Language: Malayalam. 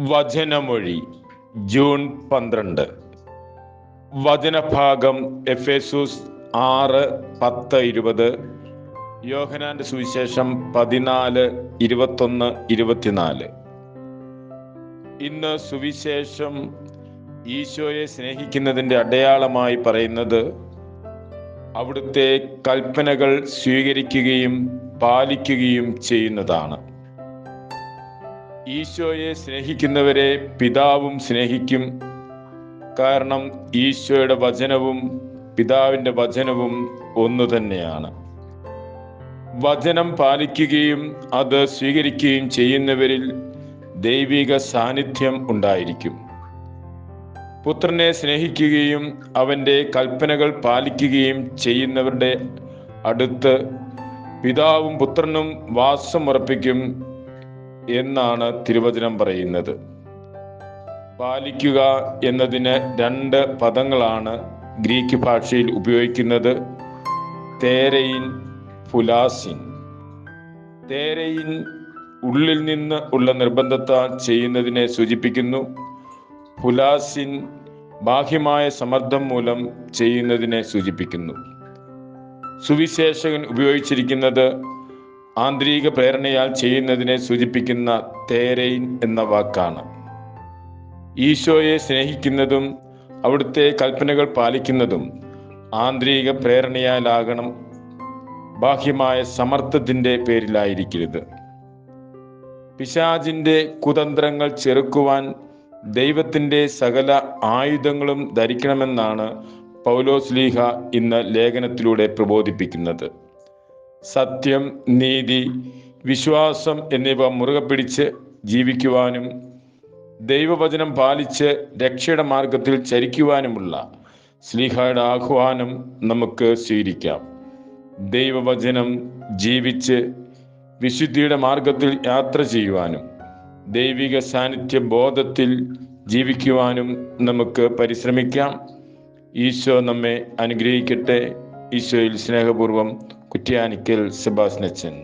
വചനമൊഴി ജൂൺ പന്ത്രണ്ട്. വചനഭാഗം എഫേസൂസ് ആറ് പത്ത് ഇരുപത്. യോഹനാന്റെ സുവിശേഷം പതിനാല് ഇരുപത്തൊന്ന് ഇരുപത്തിനാല്. ഇന്ന് സുവിശേഷം ഈശോയെ സ്നേഹിക്കുന്നതിന്റെ അടയാളമായി പറയുന്നത് അവിടുത്തെ കൽപ്പനകൾ സ്വീകരിക്കുകയും പാലിക്കുകയും ചെയ്യുന്നതാണ്. ഈശോയെ സ്നേഹിക്കുന്നവരെ പിതാവും സ്നേഹിക്കും. കാരണം ഈശോയുടെ വചനവും പിതാവിന്റെ വചനവും ഒന്നു തന്നെയാണ്. വചനം പാലിക്കുകയും അത് സ്വീകരിക്കുകയും ചെയ്യുന്നവരിൽ ദൈവിക സാന്നിധ്യം ഉണ്ടായിരിക്കും. പുത്രനെ സ്നേഹിക്കുകയും അവന്റെ കൽപ്പനകൾ പാലിക്കുകയും ചെയ്യുന്നവരുടെ അടുത്ത് പിതാവും പുത്രനും വാസമുറപ്പിക്കും. എന്നാണ് തിരുവചനം പറയുന്നത്. പാലിക്കുക എന്നതിന് രണ്ട് പദങ്ങളാണ് ഗ്രീക്ക് ഭാഷയിൽ ഉപയോഗിക്കുന്നത്. തേരയിൻ ഫുലാസിൻ തേരയിൻ ഉള്ളിൽ നിന്ന് ഉള്ള നിർബന്ധത്താൽ ചെയ്യുന്നതിനെ സൂചിപ്പിക്കുന്നു. ഫുലാസിൻ ബാഹ്യമായ സമ്മർദ്ദം മൂലം ചെയ്യുന്നതിനെ സൂചിപ്പിക്കുന്നു. സുവിശേഷകൻ ഉപയോഗിച്ചിരിക്കുന്നത് ആന്തരിക പ്രേരണയാൽ ചെയ്യുന്നതിനെ സൂചിപ്പിക്കുന്ന തേരയിൻ എന്ന വാക്കാണ്. ഈശോയെ സ്നേഹിക്കുന്നതും അവിടുത്തെ കൽപ്പനകൾ പാലിക്കുന്നതും ആന്തരിക പ്രേരണയാലാകണം ബാഹ്യമായ സമർത്ഥത്തിന്റെ പേരിലായിരിക്കരുത്. പിശാജിന്റെ കുതന്ത്രങ്ങൾ ചെറുക്കുവാൻ ദൈവത്തിന്റെ സകല ആയുധങ്ങളും ധരിക്കണമെന്നാണ് പൗലോസ്ലീഹ ഇന്ന് ലേഖനത്തിലൂടെ പ്രബോധിപ്പിക്കുന്നത്. സത്യം നീതി വിശ്വാസം എന്നിവ മുറുകെ പിടിച്ച് ജീവിക്കുവാനും ദൈവവചനം പാലിച്ച് രക്ഷയുടെ മാർഗത്തിൽ ചരിക്കുവാനുമുള്ള സ്ലീഹയുടെ ആഹ്വാനം നമുക്ക് സ്വീകരിക്കാം. ദൈവവചനം ജീവിച്ച് വിശുദ്ധിയുടെ മാർഗത്തിൽ യാത്ര ചെയ്യുവാനും ദൈവിക സാന്നിധ്യ ബോധത്തിൽ ജീവിക്കുവാനും നമുക്ക് പരിശ്രമിക്കാം. ഈശോ നമ്മെ അനുഗ്രഹിക്കട്ടെ. ഈശോയിൽ സ്നേഹപൂർവം കുറ്റ്യാനിക്കൽ സെബാസ്നച്ചൻ